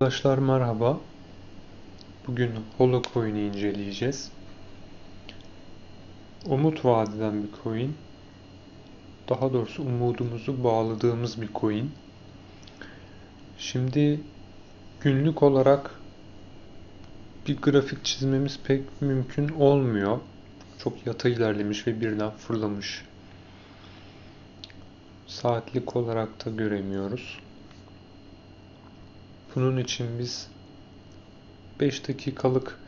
Arkadaşlar merhaba. Bugün Holocoin'i inceleyeceğiz. Umut vadeden bir coin. Daha doğrusu umudumuzu bağladığımız bir coin. Şimdi günlük olarak bir grafik çizmemiz pek mümkün olmuyor. Çok yatay ilerlemiş ve birden fırlamış. Saatlik olarak da göremiyoruz. Bunun için biz 5 dakikalık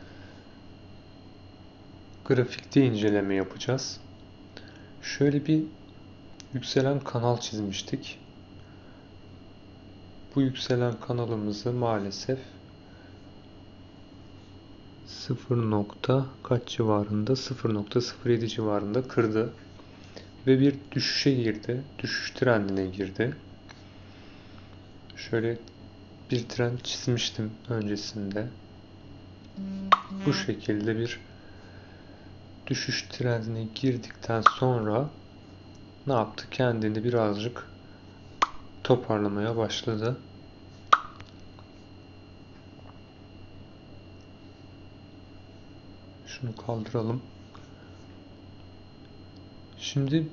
grafikte inceleme yapacağız. Şöyle bir yükselen kanal çizmiştik. Bu yükselen kanalımızı maalesef 0 nokta kaç civarında 0.07 civarında kırdı ve bir düşüşe girdi. Düşüş trendine girdi. Şöyle bir trend çizmiştim öncesinde. Bu şekilde bir düşüş trendine girdikten sonra ne yaptı? Kendini birazcık toparlamaya başladı. Şunu kaldıralım. Şimdi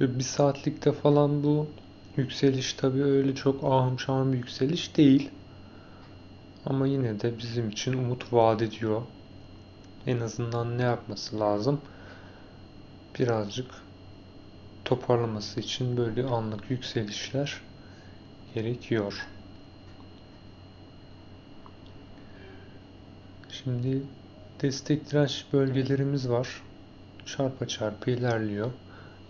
bir saatlikte falan bu Yükseliş tabii öyle çok ahım şahım bir yükseliş değil. Ama yine de bizim için umut vaat ediyor. En azından ne yapması lazım? Birazcık toparlaması için böyle anlık yükselişler gerekiyor. Şimdi destek direnç bölgelerimiz var. Çarpa çarpa ilerliyor.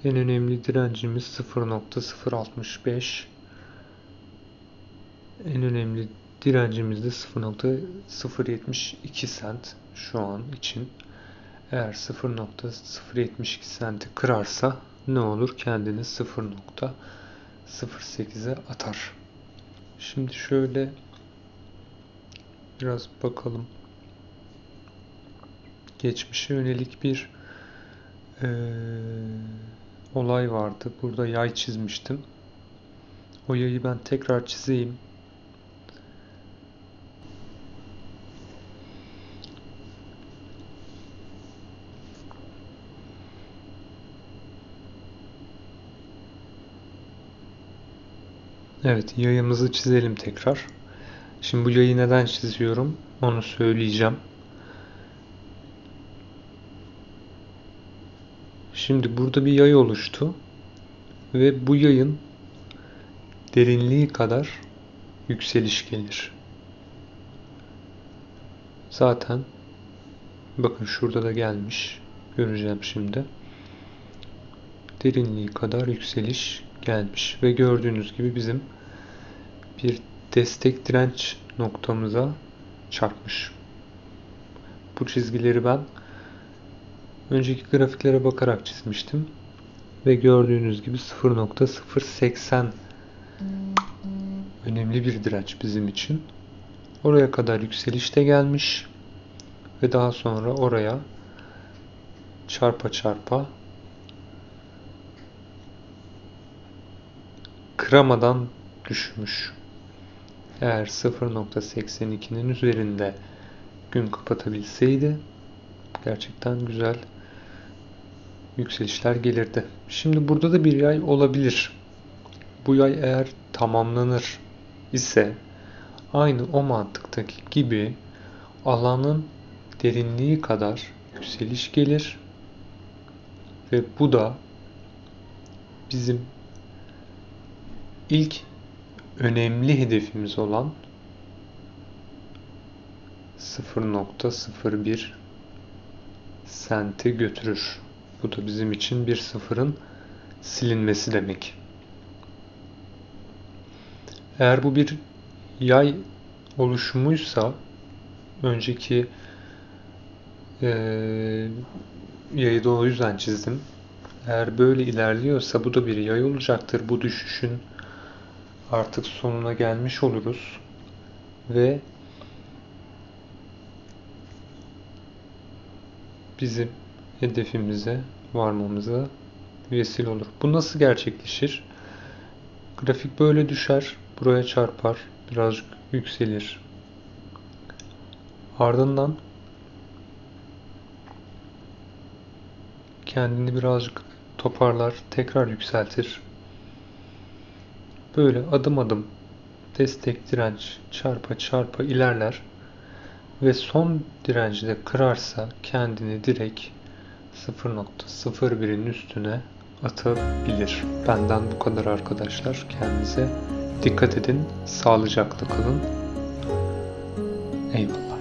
En önemli direncimiz 0.065. En önemli direncimiz de 0.072 sent şu an için. Eğer 0.072 senti kırarsa ne olur? Kendini 0.08'e atar. Şimdi şöyle biraz bakalım. Geçmişe yönelik bir ee, olay vardı. Burada yay çizmiştim. O yayı ben tekrar çizeyim. Evet yayımızı çizelim tekrar. Şimdi bu yayı neden çiziyorum onu söyleyeceğim. Şimdi burada bir yay oluştu. Ve bu yayın derinliği kadar yükseliş gelir. Zaten bakın şurada da gelmiş. Göreceğim şimdi. Derinliği kadar yükseliş gelmiş. Ve gördüğünüz gibi bizim bir destek direnç noktamıza çarpmış. Bu çizgileri ben Önceki grafiklere bakarak çizmiştim. Ve gördüğünüz gibi 0.080 önemli bir direnç bizim için. Oraya kadar yükselişte gelmiş. Ve daha sonra oraya çarpa çarpa kıramadan düşmüş. Eğer 0.82'nin üzerinde gün kapatabilseydi gerçekten güzel yükselişler gelirdi. Şimdi burada da bir yay olabilir. Bu yay eğer tamamlanır ise aynı o mantıktaki gibi alanın derinliği kadar yükseliş gelir ve bu da bizim ilk önemli hedefimiz olan 0.01 sente götürür. Bu da bizim için bir sıfırın silinmesi demek. Eğer bu bir yay oluşumuysa önceki e, yayı da o yüzden çizdim. Eğer böyle ilerliyorsa bu da bir yay olacaktır. Bu düşüşün artık sonuna gelmiş oluruz. Ve bizim hedefimize varmamıza vesile olur. Bu nasıl gerçekleşir? Grafik böyle düşer. Buraya çarpar. Birazcık yükselir. Ardından kendini birazcık toparlar. Tekrar yükseltir. Böyle adım adım destek direnç çarpa çarpa ilerler ve son direnci de kırarsa kendini direkt 0.01'in üstüne atabilir. Benden bu kadar arkadaşlar. Kendinize dikkat edin. Sağlıcakla kalın. Eyvallah.